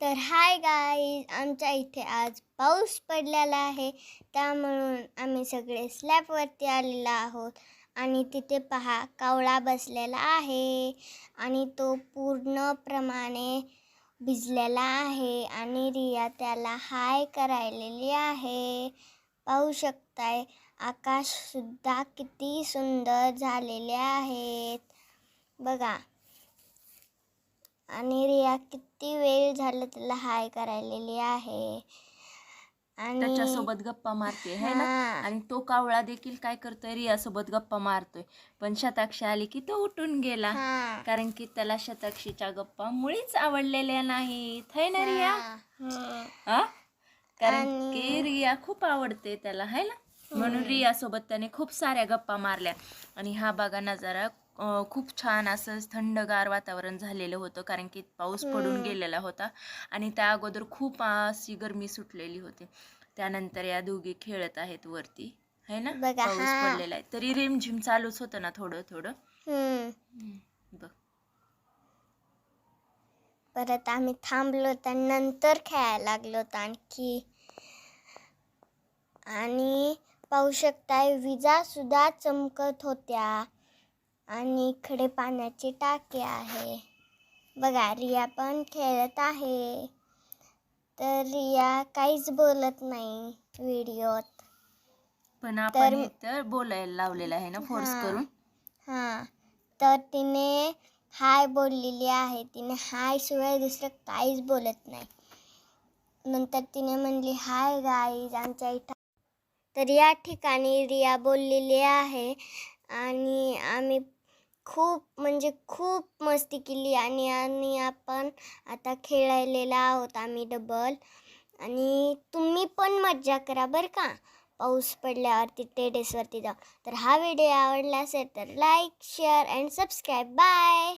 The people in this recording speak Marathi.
तर हाय गाईज आमच्या इथे आज पाऊस पडलेला आहे. त्यामुळं आम्ही सगळे स्लॅबवरती आलेलो आहोत. आणि तिथे पहा कावळा बसलेला आहे. आणि तो पूर्णप्रमाणे भिजलेला आहे. आणि रिया त्याला हाय करायलेली आहे. पाहू शकताय आकाशसुद्धा किती सुंदर झालेले आहेत. बघा आणि रिया किती वेळ झालं त्याला हाय करायलेली आहे. आणि त्याच्यासोबत गप्पा मारते है ना? हा. आणि तो कावळा देखील काय करतोय? रियासोबत गप्पा मारतोय. पण शताक्षी आली की तो उठून गेला. हा. कारण की त्याला शताक्षीच्या गप्पा मुळीच आवडलेल्या नाहीत. है ना रिया? हा. कारण की रिया खूप आवडते त्याला है ना? म्हणून रिया सोबत त्याने खूप साऱ्या गप्पा मारल्या. आणि हा बघा नजारा खूप छान असं थंडगार वातावरण झालेलं होतं कारण की पाऊस पडून गेलेला होता आणि त्या अगोदर खूप अशी गरमी सुटलेली होती. त्यानंतर या दोघी खेळत आहेत वरती है ना? बघा, पाऊस हा. पडलेला आहे. तरी रिमझिम चालूच होतं ना थोडं थोडं? हम्म. बघ. परत आम्ही थांबलो तर नंतर खेळायला लागलो होतो आणखी. आणि पाहू शकताय विजा सुद्धा चमकत होत्या. आणि इकडे पाण्याची टाकी आहे. बघा रिया पण खेळत आहे. तर रिया काहीच बोलत नाही व्हिडिओत. पण तर- आपण इथं बोलायला लावलेलं आहे ना फोर्स हा. करून? हां. तर तिने हाय बोललेली आहे. तिने हाय शिवाय दुसरं काहीच बोलत नाही. नंतर तिने म्हणली हाय गाईज आमच्या इथं तर या ठिकाणी रिया बोललेली आहे आणि आम्ही खूप म्हणजे खूप मस्ती केली आणि आणि आपण आता खेळलेला आहोत आम्ही डबल आणि तुम्ही पण मज्जा करा बरं का. पाऊस पडल्यावरती टेरेसवरती जाऊ तर हा व्हिडिओ आवडला असेल तर like share and subscribe bye